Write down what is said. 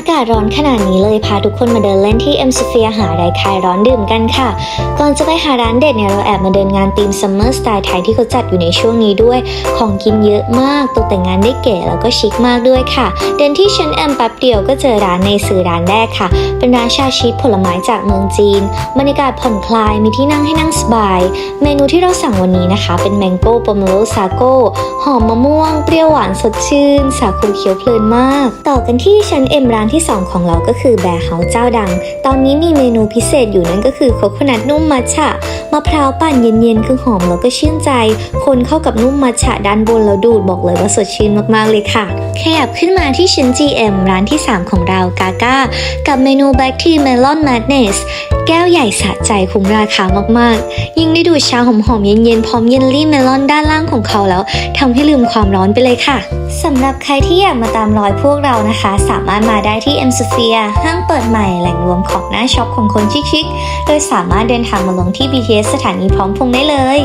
ากาศร้อนขนาดนี้เลยพาทุกคนมาเดินเล่นที่ M Sphere หาอะไรคลายร้อนดื่มกันค่ะ ก่อนจะไปหาร้านเด็ดเนี่ยเราแอบมาเดินงานธีม Summer Style ไทยที่เขาจัดอยู่ในช่วงนี้ด้วย ของกินเยอะมากตกแต่งงานได้เก๋แล้วก็ชิคมากด้วยค่ะ เดินที่ชั้น M แป๊บเดียวก็เจอร้านในสื่อร้านแรกค่ะ เป็นร้านชาชีสผลไม้จากเมืองจีน บรรยากาศผ่อนคลายมีที่นั่งให้นั่งสบาย เมนูที่เราสั่งวันนี้นะคะ เป็นแมงโก้ปอมโลซาโก้หอมมะม่วงเปรี้ยวหวานสดชื่น สาคูเขียวเพลินมาก ต่อกันที่ชั้น M ร้านที่ 2 ของเราก็คือแบร์เฮาเจ้าดัง ตอนนี้มีเมนูพิเศษอยู่นั่นก็คือโคโคนัทนุ่มมัทฉะมะพร้าวปั่นเย็นๆ คือหอมแล้วก็ชื่นใจ คนเข้ากับนุ่มมัทฉะด้านบนแล้วดูดบอกเลยว่าสดชื่นมากๆเลยค่ะ ขยับขึ้นมาที่ชั้น GM ร้านที่ 3 ของเรากาก้ากับเมนู Black Tea Melon Madness แก้วใหญ่สะใจคุ้มราคามากๆ ยิ่งได้ดูดชาหอมๆเย็นๆ พร้อมเยลลี่เมลอนด้านล่างของเขาแล้วทำให้ลืมความร้อนไปเลยค่ะ สำหรับใครที่อยากมาตามรอยพวกเรานะคะ สามารถมาได้ที่ M Sphere ห้างเปิดใหม่แหล่งรวมของหน้าช็อปของคนชิคๆโดยสามารถเดินทางมาลงที่ BTS สถานีพร้อมพงษ์ได้เลย